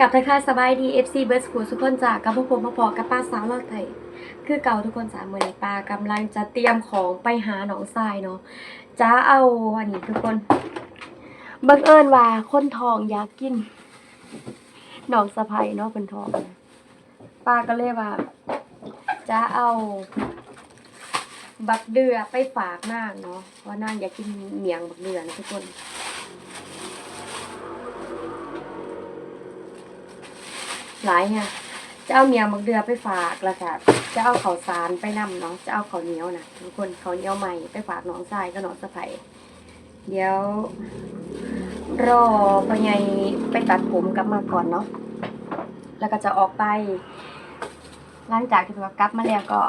กับทักทายสบายดี FC เบิร์ดสกูทุกคนจากกับพวกผมมาพอกับป้าสาวเราไทยคือเก่าทุกคนจ้าเมื่อนี้ป้ากำลังจะเตรียมของไปหาหนองทรายเนาะจ้าเอาอันนี้ทุกคนบังเอิญว่าคนทองอยากกินหนองสะไพรเนาะเป็นทองป้าก็เลยว่าจะเอาบักเดือไปฝากนางเนาะเพรานางอยากกินเมียงบักเดือนะทุกคน หลายไงจะเอาเมียมักเดือไปฝากแล้วก็จะเอาเขาสารไปนำเนาะจะเอาเขาเหนียวนะทุกคนเขาเหนียวใหม่ไปฝากน้องทรายกับน้องสะใภ้เดี๋ยวรอปะไงไปตัดผมกลับมาก่อนเนาะแล้วก็จะออกไป หลังจากที่ว่ากลับมาแล้วก็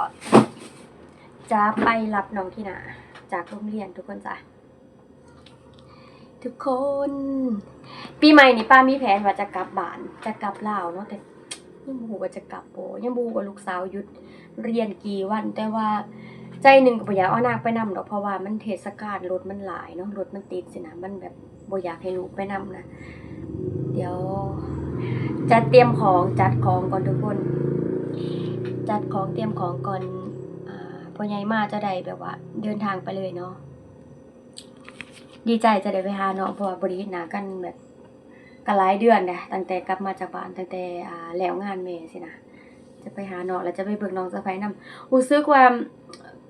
จะไปรับน้องที่นาจากโรงเรียนทุกคนจ้ะทุกคน ปีใหม่นี่ป้ามีแผนว่าจะกลับบ้านจะกลับลาวเนาะแต่ยังบูว่าจะกลับโบยังบูว่าลูกสาวหยุดเรียนกี่วัน แต่ว่าใจหนึ่งก็บ่อยากเอานางไปนำดอกเพราะว่ามันเทศกาลรถมันหลายเนาะรถมันติดสินะมันแบบบ่อยากให้ลูกไปนำนะเดี๋ยวจะเตรียมของจัดของก่อนทุกคน จัดของเตรียมของก่อนอพ่อใหญ่มาจะได้แบบว่า เดินทางไปเลยเนาะดีใจจะได้ไปหาน้องเพราะว่าบริเวณหนากันแบบ กันหลายเดือนนะตั้งแต่กลับมาจากบ้านตั้งแต่อ่าแล้วงานเมสินะจะไปหาน้องแล้วจะไปเบิกน้องสะพ้ายนำรู้สึกว่า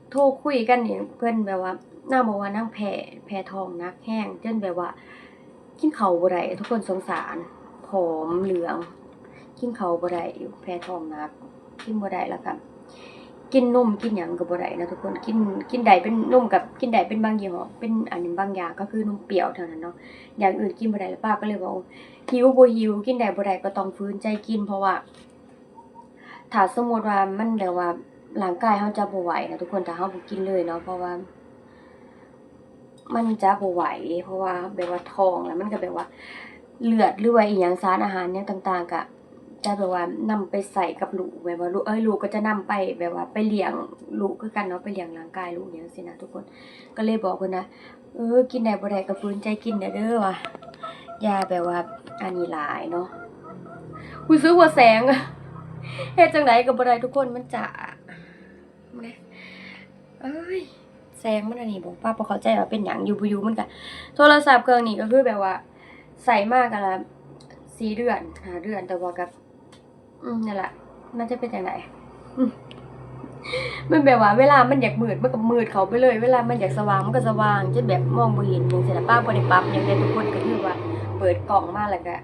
โทรคุยกันนี่เพิ่นแบบว่าน้าบอกว่านั่งแพ้แพ้ท้องนักแห้งจนแบบว่า กินข้าบ่ได้ทุกคนสงสารผอมเหลือง กินข้าบ่ได้แพ้ท้องนักกินบ่ได้แล้วก็ กินนุ่มกินหยังก็บ่ได้นะทุกคนกินกินได้เป็นนุ่มกับกินได้เป็นบางยี่ห้อเป็นอันนึงบางอย่างก็คือนุ่มเปรี้ยวเท่านั้นเนาะอย่างอื่นกินบ่ได้แล้วป้าก็เลยบอกหิวบ่หิวกินได้บ่ได้ก็ต้องฝืนใจกินเพราะว่าถ้าสมมติว่ามันแบบว่าร่างกายเฮาจะบ่ไหวนะทุกคนถ้าเฮาบ่กินเลยเนาะเพราะว่า มันจะบ่ไหว เพราะว่าแบบว่าท้องแล้วมันก็แบบว่าเลือดหรือว่าอีหยังสารอาหารเนี่ยต่าง ๆก็ จะแบบว่านำไปใส่กับลูกแบบว่าลูกเอ้ยลูกก็จะนำไปแบบว่าไปเลี้ยงลูกคือกันเนาะไปเลี้ยงร่างกายลูกอย่างซี่นะทุกคน ก็เลยบอกเพิ่นนะเออกินได้บ่ได้ก็ฝืนใจกินเด้อเด้อว่ะยาแบบว่าอันนี้หลายเนาะรู้สึกว่าแสงเฮ็ดจังไดก็บ่ได้ทุกคนมันจะนะเอ้ยแสงมันอันนี้บ่ป้าบ่เข้าใจว่าเป็นหยังอยู่บ่อยู่มันก็โทรศัพท์เครื่องนี้ก็คือแบบว่าใส่มากกันละสี่เดือนหาเดือนแต่ว่ากับ อืมนั่นแหละมันจะเป็นอย่างไรมันแบบว่าเวลามันอยากมืดมันก็มืดเขาไปเลย เวลามันอยากสว่างมันก็สว่างจนแบบมองบ่เห็นอย่างเสียป้าบริปับอย่างเดียวทุกคนก็คือว่า เปิดกล่องมาแล้วก็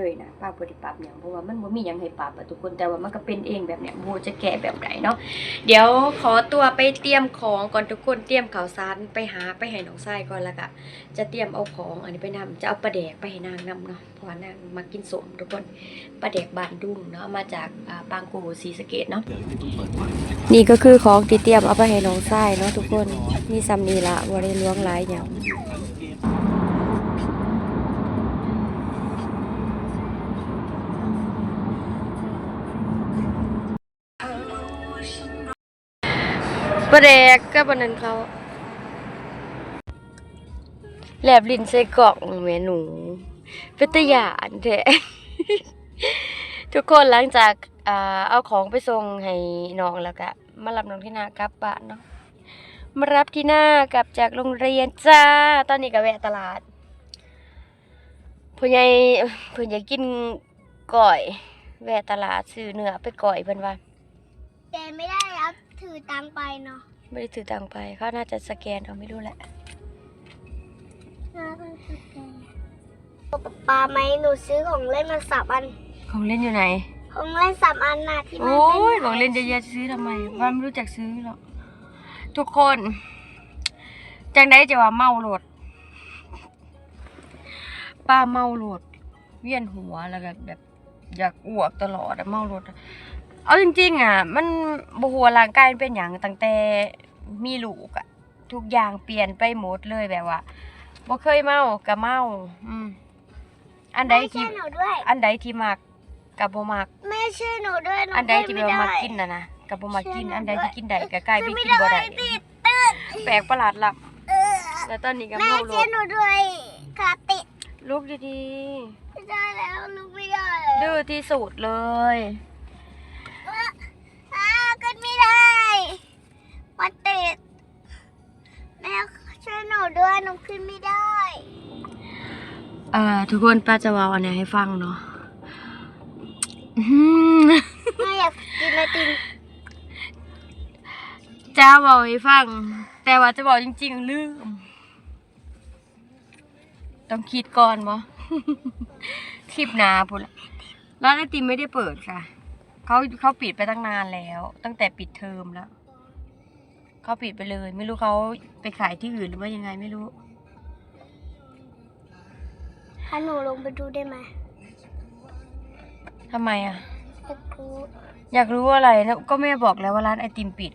เลยนะป้าบริปรับอย่างเพราะว่ามันบ่มีหยังให้ปรับอะทุกคนแต่ว่ามันก็เป็นเองแบบเนี้ยโบจะแก้แบบไหนเนาะเดี๋ยวขอตัวไปเตรียมของก่อนทุกคนเตรียมข้าวสารไปหาไปให้น้องทรายก่อนแล้วก็จะเตรียมเอาของอันนี้ไปนำจะเอาปลาแดกไปให้นางนำเนาะเพราะว่านางมากินสมทุกคนปลาแดกบานดุ้งเนาะมาจากปางกูศรีสะเกดเนาะนี่ก็คือของที่เตรียมเอาไปให้น้องทรายเนาะทุกคนมีซ้ำนี่ละบ่ได้ล้วงหลายอย่าง ปลาแดกก็บันนั้นเขาแลบลิ้นใส่กล่องแม่หนูเป็นตะหยานแท้ทุกคนหลังจากอ่าเอาของไปส่งให้น้องแล้วก็มารับน้องที่หน้ากลับบ้านเนาะมารับที่หน้ากลับจากโรงเรียนจ้า ตอนนี้ก็แวะตลาดเพิ่นใหญ่เพิ่นอยากกินก้อย แวะตลาดซื้อเนื้อไปก้อยเพิ่นว่าแต่ไม่ได้รับ ถือตังค์ไปเนาะไม่ได้ถือตังค์ไปเขาน่าจะสแกนเอาไม่รู้แหละน่าเป็นสแกนปลาไหมหนูซื้อของเล่นมาสับอัน ของเล่นอยู่ไหน ของเล่นสับอันน่ะที่มันโอ้เป็นยของเล่นจะยอะซื้อทำไมว่าไม่รู้จักซื้อหรอกทุกคนจังได้จะว่าเมาโหลดป้าเมาโหลด เวียนหัวแล้วก็แบบอยากอ้วกตลอดอะเมาโหลดอะ เอาจริงๆอะ มันบหัวาร่างกายมันเป็นอย่างตั้งแต่มีลูกอะทุกอย่างเปลี่ยนไปหมดเลยแบบว่าบ่เคยเมาก็เมา อืม อันใดแม่ที่ช่วยหนูด้วย อันใดที่มักกับบ่มักแม่ช่วยหนูด้วยหนูอันใดที่ไม่แบบได้มากินน่ะนะกับบ่มากินเชื่อหนูอันใดด้วยที่กินได้ก็กลายไปไม่กินได้บ่ได้ติดตืดแปลกประหลาดลับเออแล้วตอนนี้ก็แม่เมาโลช่วยดหนูด้วยขาติดลุกดีไม่ได้แล้วลุกไม่ได้ๆแล้วดื้อที่สุดเลย อ้าขึ้นไม่ได้ วัดติด แม่ช่วยหนูด้วยหนูขึ้นไม่ได้ เอ่อทุกคนป้าจะเว่าอันไหนให้ฟังเนาะอื้อหือแม่อยากกินไอติมจะเว่าให้ฟัง แต่ว่าจะบอกจริงๆลืม ต้องคิดก่อนบ่ คลิปหนาพุ่นละร้านไอติมไม่ได้เปิดค่ะ เขาเขาปิดไปตั้งนานแล้ว ตั้งแต่ปิดเทอมแล้ว เขาปิดไปเลย ไม่รู้เขาไปขายที่อื่นหรือว่ายังไงไม่รู้ถ้าหนูลงไปดูได้ไหมทำไมอะ อยากรู้ อยากรู้อะไรนะก็แม่บอกแล้วว่าร้านไอติมปิด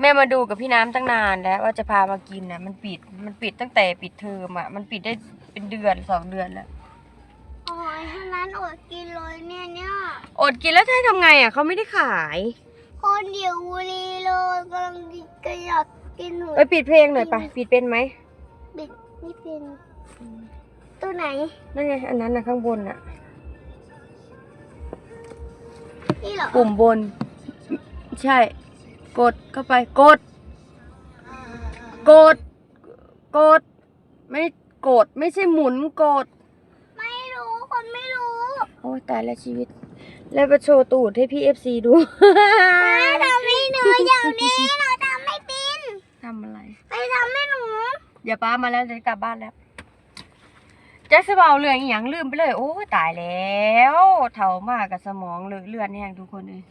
แม่มาดูกับพี่น้ำตั้งนานแล้วว่าจะพามากินนะมันปิด มันปิดตั้งแต่ปิดเทอมอะ มันปิดได้เป็นเดือนสองเดือนแล้วโอ้ยถ้านั้นอดกินเลยเนี่ยเนี่ย อดกินแล้วจะให้ทำไงอะเขาไม่ได้ขาย คนเดียวบุรีเลยกำลังก็อยากกินหนูไปปิดเพลงหน่อยปะปิดเป็นไหมบิดไม่เป็นตัวไหน นั่นไงอันนั้นนะข้างบนอะ นี่เหรอปุ่มบน ใช่ กดเข้าไปกด กด กด ไม่กดไม่ใช่หมุนกด ไม่รู้คนไม่รู้ โอ้ยตายแล้วชีวิต แล้วไปโชว์ตูดให้พี่เอฟซีดูแม่ทำให้หนูอย่างนี้หนูทำไม่เป็นทำอะไร ไปทำให้หนูอย่าป้ามาแล้วจะกลับบ้านแล้วแจ็คสบาวเรื่องอหย่างลืมไปเลย โอ้ยตายแล้วเท่ามากกับสมองเลอะเลือดแห้งทุกคนเลย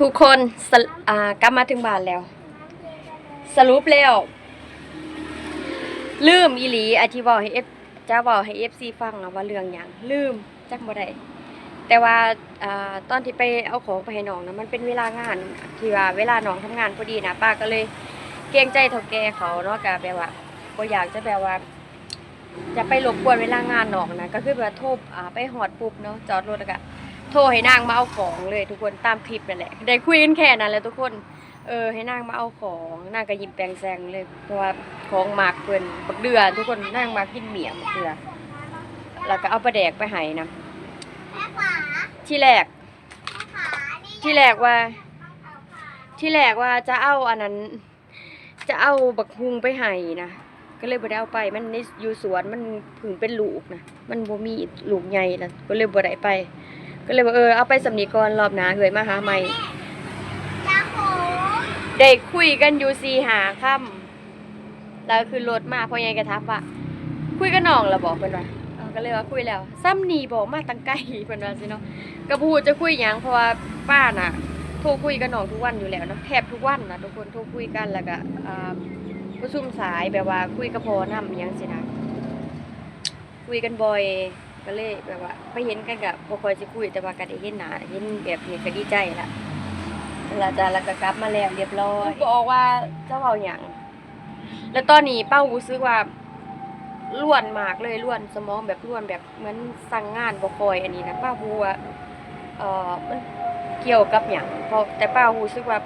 ทุกคนสรุอ่ากลับมาถึงบ้านแล้ว สรุปแล้ว ลืมอีหลีอธิบายให้เอฟจะบอกให้เอฟซีฟังนะว่าเรื่องอย่างลืมจักบ่ได้ แต่ว่าอาตอนที่ไปเอาของไปให้น้องนะมันเป็นเวลางานที่ว่าเวลาน้องทำงานพอดีนะป้าก็เลยเกรงใจเท่าแกเขาเนาะก็แบบว่าบ่อยากจะแบบว่า จะไปรบกวนเวลางานน้องนะก็คือแบบโทรอ่าไปหอดปุ๊บเนาะจอดรถแล้วก็โทรให้นางมาเอาของเลยทุกคนตามคลิปนั่นแหละได้คุยกันแค่นั้นแหละทุกคน เออให้นางมาเอาของนางก็ยิ้มแปลงแซงเลยเพราะว่าของหมากเพิ่นบักเดือทุกคนนางมากินเหมี่ยบักเดือแล้วก็เอาปลาแดกไปให้นะ แม่ขา ที่แรกแม่ขานี่ที่แรกว่า ที่แรกว่าจะเอาอันนั้น จะเอาบักฮุงไปให้นะก็เลยบ่ได้เอาไป มันในอยู่สวนมันเพึ่งเป็นลูกนะมันบ่มีลูกใหญ่นะก็เลยบ่ได้ไป ก็เลยว่าเออเอาไปสำนีก่อนรอบหน้าเอ่ยมาหาใหม่จ้าโขได้คุยกันอยู่สี่หาค่ำแล้วคือรถมาพ่อใหญ่กระทับว่าคุยกับน้องแล้วบอกเพิ่นว่าเออ ก็เลยว่าคุยแล้วซ้ำนี่บอกมาตั้งไกลเพิ่นว่าสิเนาะก็พูดจะคุยหยังเพราะว่าป้าน่ะโทรคุยกับน้องทุกวันอยู่แล้วนะแทบทุกวันนะทุกคนโทรคุยกันแล้วก็อ่าประชุมสายแบบว่าคุยกับพ่อนำอหยังสินะคุยกันบ่อยก็เลยแบบว่าไปเห็นกันกับบ่ค่อยสิคุยแต่ว่าก็ได้เห็นหน้าเห็นแบบนี้ก็ดีใจละหลังจากแล้วก็กลับมาแล้วเรียบร้อยบอกว่าเจ้าเว้าหยังแล้วตอนนี้เป้ารู้สึกว่า ล้วนมากเลยล้วนสมองแบบล้วนแบบเหมือนสั่งงานบ่คอยอันนี้นะป้าฮูว่าเอ่อมันเกี่ยวกับหยังเพราะแต่ป้ารู้สึกว่า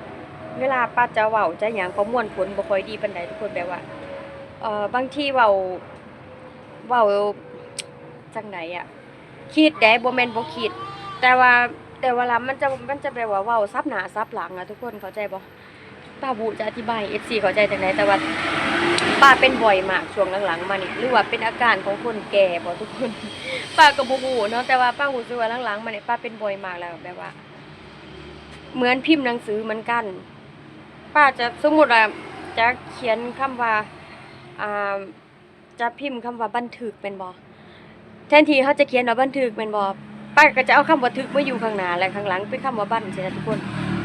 เวลาป้าจะเว้าจะหยังประมวลผลบ่ค่อยดีปานใดทุกคนแบบว่าเอ่อบางทีเว้าเว้าจังไดอะคิดได้บ่แม่นบ่คิด แต่ว่าแต่เวลามันจะมันจะแบบว่าเว้าซับหน้าซับหลังอะทุกคนเข้าใจบ่ป้าบูจะอธิบายให้ FC เข้าใจจังไดแต่ว่า ป้าเป็นบ่อยมากช่วงหลังๆมานี่หรือว่าเป็นอาการของคนแก่บ่ทุกคน ป้าก็บ่ฮู้เนาะแต่ว่าป้ารู้สึกว่าหลังๆมานี่ป้าเป็นบ่อยมากแล้วแบบว่า เหมือนพิมพ์หนังสือเหมือนกัน ป้าจะสมมติว่าจะเขียนคำว่าอ่าจะพิมพ์คำว่าบันทึกเป็นบ่แทนที่เขาจะเขียนว่าบันทึกเป็นบ่ป้าก็จะเอาคำว่าทึกมาอยู่ข้างหน้าและข้างหลังเป็นคำว่าบันใช่ไหมทุกคน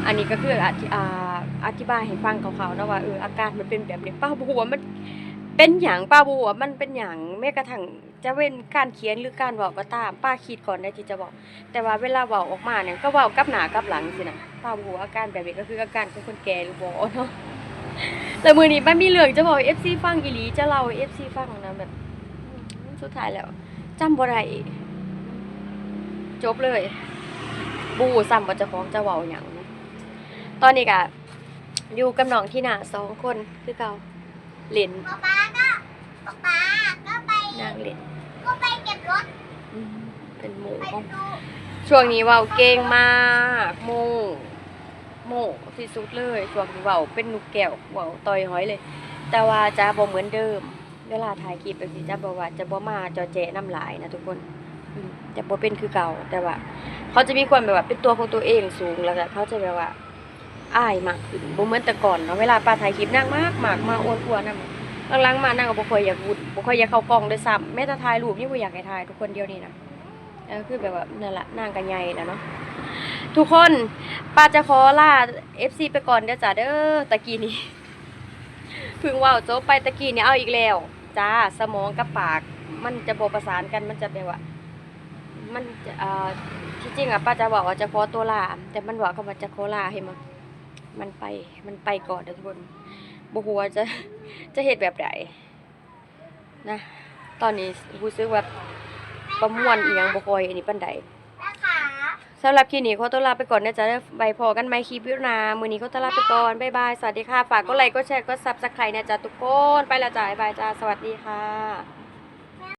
อันนี้ก็คืออธิอ่า อธิบายให้ฟังคร่าๆนะว่าเอออาการมันเป็นแบบนี้ป้าบ่ฮู้ว่ามันเป็นหยังป้าบ่ฮู้ว่ามันเป็นหยังแม้กระทั่งจะเป็นการเขียนหรือการเว้าก็ตามป้าคิดก่อนได้ที่จะบอก แต่ว่าเวลาเว้าออกมาเนี่ยก็เว้ากับหน้ากับหลังสินะป้าบ่ฮู้ว่าอาการแบบนี้ก็คืออาการของคนแก่หรือบ่เนาะแล้วมื้อนี้มันมีเรื่องจะบอกให้ FC ฟังอีหลีจะเล่าให้ FC ฟังนะแบบสุดท้ายแล้วจำบ่ได้จบเลย บูซ้ำว่าเจ้องจะเว้าหยังนะตอนนี้ก็ อยู่กับน้องที่หน้าสองคนคือเก่าเล่นป๊าป๊าก็ป๊าป๊าก็ไปนั่งเล่นก็ไปเก็บรถอืมเป็นหมูไปของดูช่วงนี้เว้าเก่งมากโมโมที่สุดเลยช่วงนี้เว้าเป็นนุกแก้วเว้าต่อยหอยเลย แต่ว่าจะบ่เหมือนเดิม เวลาถ่ายคลิปแบบนี้จะบอกว่าจะบ่มาจอแจน้ำลายนะทุกคนอืมจะบ่เป็นคือเก่าแต่ว่า เขาจะมีความแบบว่าเป็นตัวของตัวเองสูงแล้วก็เขาจะแบบว่า อายมากขึ้นบ่เหมือนแต่ก่อนเนาะเวลาป้าถ่ายคลิปนั่งมากมากมาอ้วนอ้วนนำหลังๆมานั่งก็บ่ค่อยอยากวุ่นบ่ค่อยอยากเข้ากล้องด้วยซ้ำแม้แต่ถ่ายรูปนี่บ่อยากให้ถ่ายทุกคนเดียวนี่นะเออคือแบบว่านั่นแหละนางกันใหญ่แล้วเนาะทุกคนป้าจะขอลา FC ไปก่อนเด้อจ้าเด้อตะกี้นี้เพึ่งว่าวโจบไปตะกี้นี้เอาอีกแล้วจ้าสมองกับปาก มันจะโบประสานกันมันจะแบบว่า มันจะเอ่อที่จริงอะป้าจะบอกว่าจะขอตัวลาแต่มันบอกเขาว่าจะขอลาให้มัน มันไป มันไปก่อนเด้อทุกคนบ่ฮู้ว่าจะจะเฮ็ดแบบใดนะ ตอนนี้รู้สึกว่าประมวลอีหยังบ่คอยอันนี้ปานใดสำหรับคลิปนี้ขอตัวลาไปก่อนนะจ๊ะไปพอกันใหมคลิปวิวนา มือนี้ขอตัวลาไปก่อน บ๊ายบาย สวัสดีค่ะ ฝากกดไลค์กดแชร์กด Subscribe นะจ๊ะทุกคน ไปละจ้ะบ๊ายบายจ้า สวัสดีค่ะ